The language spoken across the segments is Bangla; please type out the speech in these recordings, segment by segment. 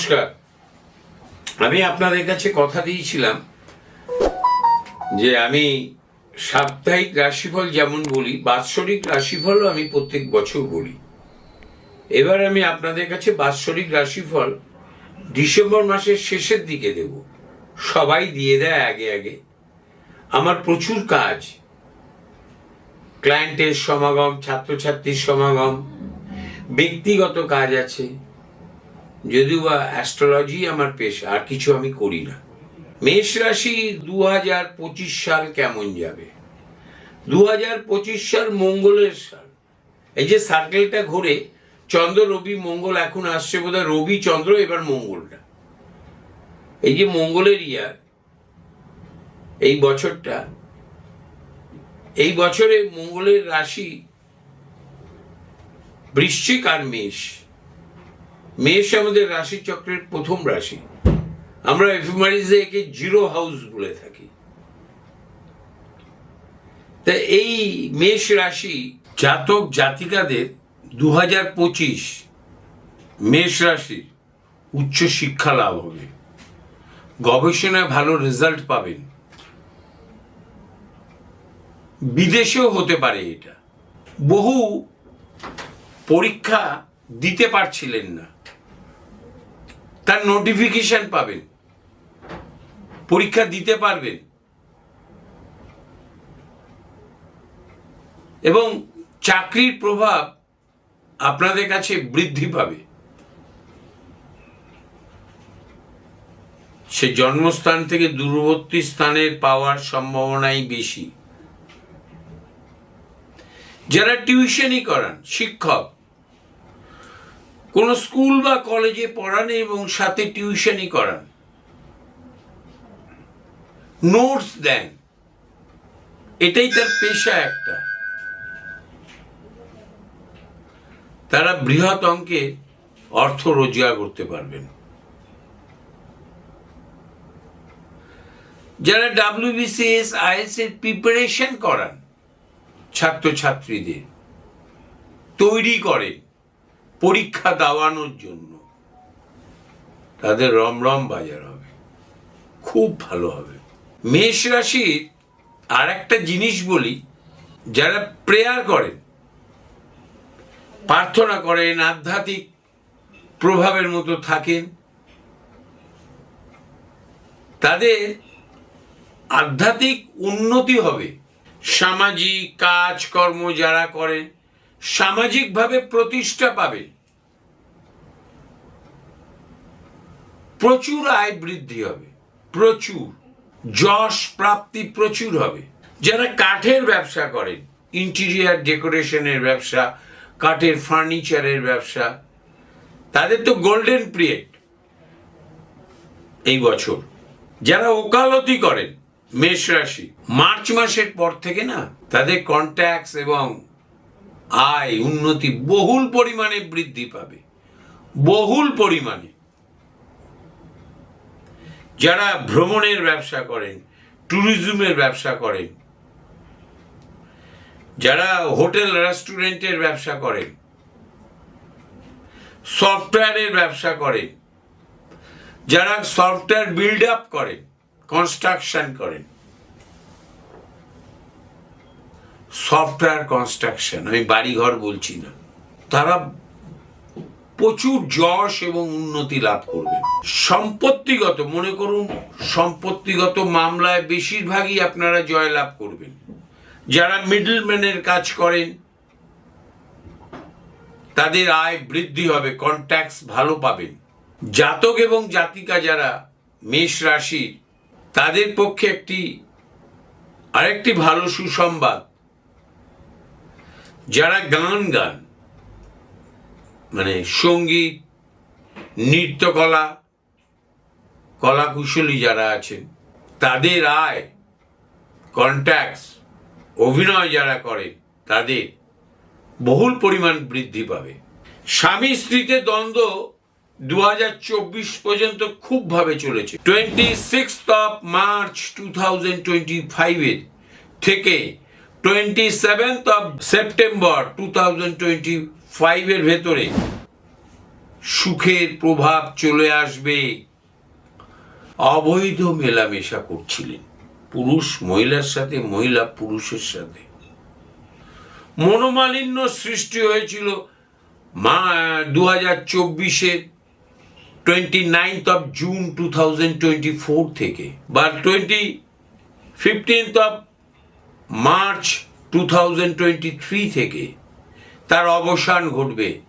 নমস্কার। আমি আপনাদের কাছে কথা দিয়েছিলাম যে আমি সাপ্তাহিক রাশিফল যেমন বলি, বাৎসরিক রাশিফলও আমি প্রত্যেক বছর বলি। এবার আমি আপনাদের কাছে বাৎসরিক রাশিফল ডিসেম্বর মাসের শেষের দিকে দেব। সবাই দিয়ে দেয় আগে আগে। আমার প্রচুর কাজ। ক্লায়েন্টের সমাগম, ছাত্রছাত্রীর সমাগম, ব্যক্তিগত কাজ আছে। যদিও বা অ্যাস্ট্রোলজি আমার পেশা, আর কিছু আমি করি না। মেষ রাশি দু হাজার পঁচিশ সাল কেমন যাবে? দু হাজার পঁচিশ সাল মঙ্গলের সাল। এই যে সার্কেলটা ঘুরে, চন্দ্র, রবি, মঙ্গল এখন আসছে বোধহয়, রবি, চন্দ্র, এবার মঙ্গলটা। এই যে মঙ্গলের ইয়ার এই বছরটা, এই বছরে মঙ্গলের রাশি বৃশ্চিক আর মেষ। মেষ আমাদের রাশি চক্রের প্রথম রাশি। আমরা এফিমারিজে একে জিরো হাউস বলে থাকি। তা এই মেষ রাশি জাতক জাতিকাদের দু হাজার পঁচিশ মেষ রাশির উচ্চ শিক্ষা লাভ হবে। গবেষণায় ভালো রেজাল্ট পাবেন। বিদেশেও হতে পারে এটা। বহু পরীক্ষা দিতে পারছিলেন না। তার নোটিফিকেশন পাবেন। পরীক্ষা দিতে পারবেন। এবং চাকরির প্রভাব আপনাদের কাছে বৃদ্ধি পাবে। সে জন্মস্থান থেকে দূরবর্তী স্থানের পাওয়ার সম্ভাবনাই বেশি। যারা টিউশনই করান, শিক্ষক কোনো স্কুল বা কলেজে পড়ান এবং সাথে টিউশনই করান। নোটস দেন। এটাই তার পেশা একটা। তারা বৃহৎ অঙ্কে অর্থ রোজগার করতে পারবেন। যারা ডাব্লিউবিসিএস আইএস এর প্রিপারেশন করান, ছাত্রছাত্রীদের, তৈরি করেন। পরীক্ষা দেওয়ানোর জন্য। তাদের রমরম বাজার হবে। খুব ভালো হবে। মেষ রাশির আর একটা জিনিস বলি, যারা প্রেয়ার করেন, প্রার্থনা করেন, আধ্যাত্মিক প্রভাবের মতো থাকেন, তাদের আধ্যাত্মিক উন্নতি হবে। সামাজিক কাজকর্ম যারা করেন সামাজিকভাবে প্রতিষ্ঠা পাবেন প্রচুর আয় বৃদ্ধি হবে। প্রচুর। যশ প্রাপ্তি প্রচুর হবে। যারা কাঠের ব্যবসা করেন ইন্টেরিয়ার ডেকোরেশনের ব্যবসা, কাঠের ফার্নিচারের ব্যবসা, তাদের তো গোল্ডেন পিরিয়ড এই বছর। যারা ওকালতি করেন, মেষ রাশি, মার্চ মাসের পর থেকে না, তাদের কন্ট্যাক্টস এবং আয় উন্নতি বহুল পরিমাণে বৃদ্ধি পাবে। বহুল পরিমাণে। যারা ভ্রমণের ব্যবসা করেন, ট্যুরিজমের ব্যবসা করেন, যারা হোটেল, রেস্টুরেন্টের ব্যবসা করেন, সফটওয়্যারের ব্যবসা করেন, যারা সফটওয়্যার বিল্ড আপ করেন, কনস্ট্রাকশন করেন সফটওয়্যার কনস্ট্রাকশন আমি বাড়িঘর বলছি না। তারা প্রচুর যশ এবং উন্নতি লাভ করবেন সম্পত্তিগত, মনে করুন, সম্পত্তিগত মামলায় বেশিরভাগই আপনারা জয়লাভ করবেন। যারা মিডলম্যানের কাজ করেন, তাদের আয় বৃদ্ধি হবে কন্ট্যাক্টস ভালো পাবেন। জাতক এবং জাতিকা যারা মেষ রাশির, তাদের পক্ষে একটি, আরেকটি ভালো সুসংবাদ। যারা গান গান। মানে সংগীত, নৃত্যকলা, কলাকুশলী যারা আছেন, তাদের আয় কন্ট্যাক্টস অভিনয় যারা করে, তাদের বহুল পরিমাণ বৃদ্ধি পাবে। স্বামী স্ত্রীতে দ্বন্দ্ব দু হাজার চব্বিশ পর্যন্ত খুব ভাবে চলেছে। Twenty six of March two thousand twenty ফাইভের থেকে twenty seventh of September two thousand twenty ফাইভের ভেতরে সুখের প্রভাব চলে আসবে। অবৈধ মেলামেশা করছিলেন। পুরুষ মহিলার সাথে, মহিলা পুরুষের সাথে। মনোমালিন্য সৃষ্টি হয়েছিল মা দু হাজার চব্বিশে twenty ninth of June two thousand twenty four থেকে। বা twenty fifteenth of March two থেকে তার অবসান ঘটবে।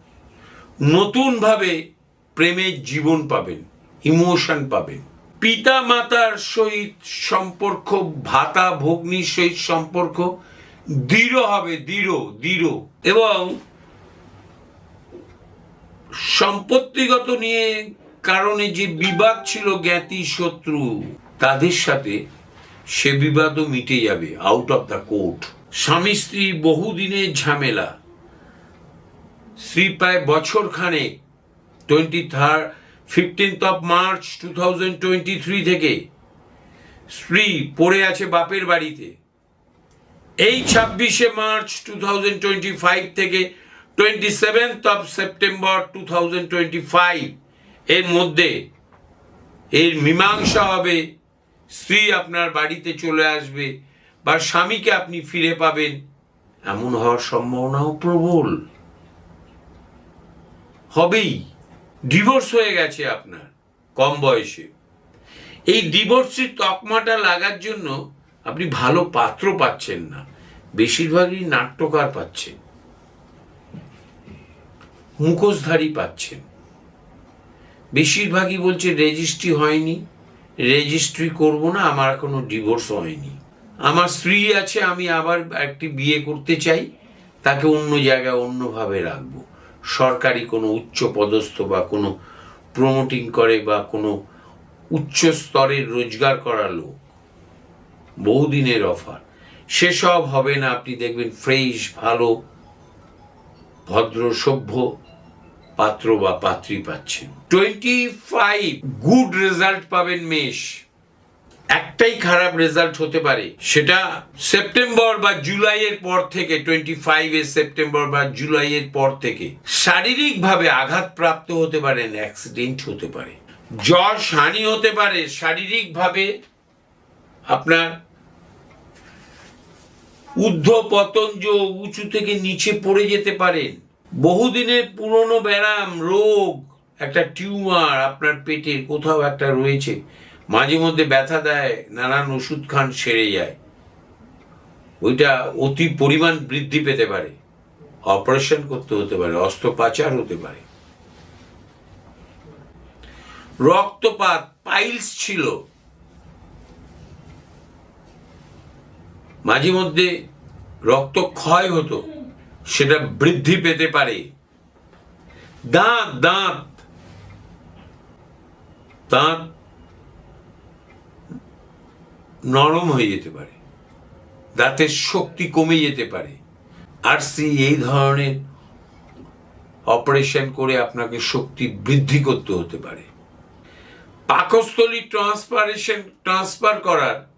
নতুনভাবে প্রেমের জীবন পাবেন, ইমোশন পাবেন। পিতা মাতার সহিত সম্পর্ক, ভাতা ভগ্নির সহিত সম্পর্ক দৃঢ় হবে, দৃঢ় দৃঢ়। এবং সম্পত্তিগত নিয়ে কারণে যে বিবাদ ছিল জ্ঞাতি শত্রু, তাদের সাথে সে বিবাদও মিটে যাবে আউট অফ দ্য কোর্ট স্বামী স্ত্রী বহুদিনের ঝামেলা। স্ত্রী প্রায় বছর খানে twenty third fifteenth of March two thousand twenty three থেকে স্ত্রী পড়ে আছে বাপের বাড়িতে। এই ছাব্বিশে March two thousand twenty five থেকে twenty seventh of September two thousand twenty five এর মধ্যে এর মীমাংসা হবে স্ত্রী আপনার বাড়িতে চলে আসবে বা স্বামীকে আপনি ফিরে পাবেন, এমন হওয়ার সম্ভাবনাও প্রবল। হবেই ডিভোর্স হয়ে গেছে আপনার, কম বয়সে। এই ডিভোর্সের তকমাটা লাগার জন্য আপনি ভালো পাত্র পাচ্ছেন না, বেশিরভাগই নাট্যকার পাচ্ছেন। মুখোশধারী পাচ্ছেন। বেশিরভাগই বলছে রেজিস্ট্রি হয়নি। রেজিস্ট্রি করব না, আমার এখনও ডিভোর্স হয়নি। আমার স্ত্রী আছে, আমি আবার একটি বিয়ে করতে চাই, তাকে অন্য জায়গায় অন্যভাবে রাখব। সরকারি কোনো উচ্চ পদস্থ বা কোনো প্রমোটিং করে বা কোনো উচ্চ স্তরের রোজগার করা লোক, বহুদিনের অফার সেসব হবে না, আপনি দেখবেন ফ্রেশ ভালো, ভদ্র, সভ্য পাত্র বা পাত্রী পাচ্ছেন। টোয়েন্টি ফাইভ গুড রেজাল্ট পাবেন মেষ। একটাই খারাপ রেজাল্ট হতে পারে। সেটা সেপ্টেম্বর বা জুলাইয়ের পর থেকে টোয়েন্টি ফাইভে সেপ্টেম্বর বা জুলাইয়ের পর থেকে শারীরিকভাবে আঘাতপ্রাপ্ত হতে পারেন অ্যাক্সিডেন্ট হতে পারে। জ্বর, হানি হতে পারে, শারীরিকভাবে আপনার ঊর্ধ্ব পতঞ্জ উঁচু থেকে নিচে পড়ে যেতে পারেন। বহুদিনের পুরনো ব্যায়াম, রোগ, একটা টিউমার আপনার পেটের কোথাও একটা রয়েছে, মাঝে মধ্যে ব্যথা দেয়, নানান ওষুধ খান, সেরে যায়। ওইটা অতি পরিমাণ বৃদ্ধি পেতে পারে। অপারেশন করতে হতে পারে, অস্ত্রোপাচার হতে পারে। রক্তপাত, পাইলস ছিল। মাঝে মধ্যে রক্ত ক্ষয় হতো। সেটা বৃদ্ধি পেতে পারে। দাঁত দাঁত। দাঁত নরম হয়ে যেতে পারে। দাঁতের শক্তি কমে যেতে পারে। আর সি এই ধরনের অপারেশন করে আপনাকে শক্তি বৃদ্ধি করতে হতে পারে। পাকস্থলী ট্রান্সপারেশন ট্রান্সফার করার,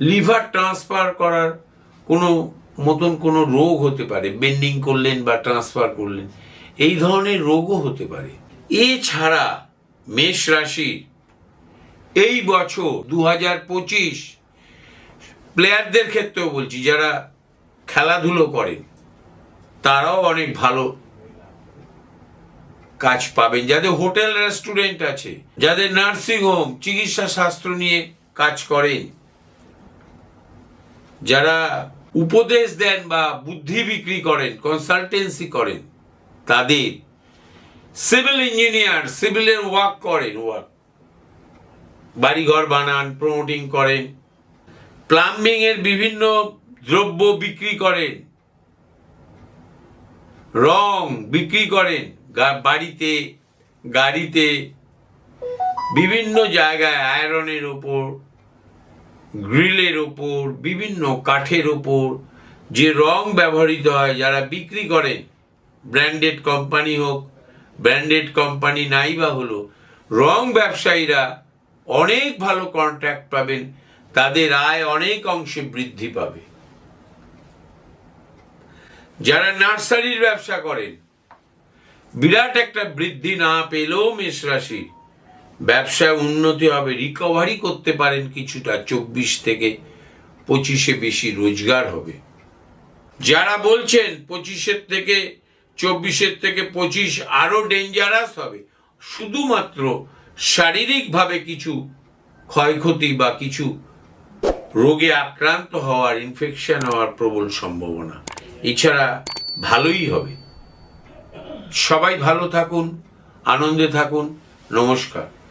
লিভার ট্রান্সফার করার কোনো মতন কোনো রোগ হতে পারে বেন্ডিং করলেন বা ট্রান্সফার করলেন, এই ধরনের রোগও হতে পারে। এছাড়া মেষ রাশির এই বছর দু হাজার পঁচিশ প্লেয়ারদের ক্ষেত্রেও বলছি, যারা খেলাধুলো করেন, তারাও অনেক ভালো কাজ পাবেন। যাদের হোটেল রেস্টুরেন্ট আছে, যাদের নার্সিং হোম চিকিৎসা শাস্ত্র নিয়ে কাজ করেন, যারা উপদেশ দেন বা বুদ্ধি বিক্রি করেন কনসালটেন্সি করেন, তাদের সিভিল ইঞ্জিনিয়ার সিভিলের ওয়ার্ক করেন ওয়ার্ক বাড়িঘর বানান প্রমোটিং করেন প্লাম্বিং এর বিভিন্ন দ্রব্য বিক্রি করেন, রং বিক্রি করেন বাড়িতে, গাড়িতে, বিভিন্ন জায়গায় আয়রনের ওপর গ্রিলের ওপর বিভিন্ন কাঠের ওপর যে রং ব্যবহৃত হয়, যারা বিক্রি করেন, ব্র্যান্ডেড কোম্পানি হোক, ব্র্যান্ডেড কোম্পানি নাই বা হলো, রং ব্যবসায়ীরা অনেক ভালো কন্ট্রাক্ট পাবেন, তাদের আয় অনেক অংশে বৃদ্ধি পাবে। যারা নার্সারির ব্যবসা করেন, বিরাট একটা বৃদ্ধি না পেলেও মেষ রাশি ব্যবসায় উন্নতি হবে রিকভারি করতে পারেন কিছুটা, চব্বিশ থেকে পঁচিশে বেশি রোজগার হবে। যারা বলছেন পঁচিশের থেকে, চব্বিশের থেকে পঁচিশ আরও ডেঞ্জারাস হবে, শুধুমাত্র শারীরিকভাবে কিছু ক্ষয়ক্ষতি বা কিছু রোগে আক্রান্ত হওয়ার ইনফেকশন হওয়ার প্রবল সম্ভাবনা। এছাড়া ভালোই হবে। সবাই ভালো থাকুন, আনন্দে থাকুন, নমস্কার।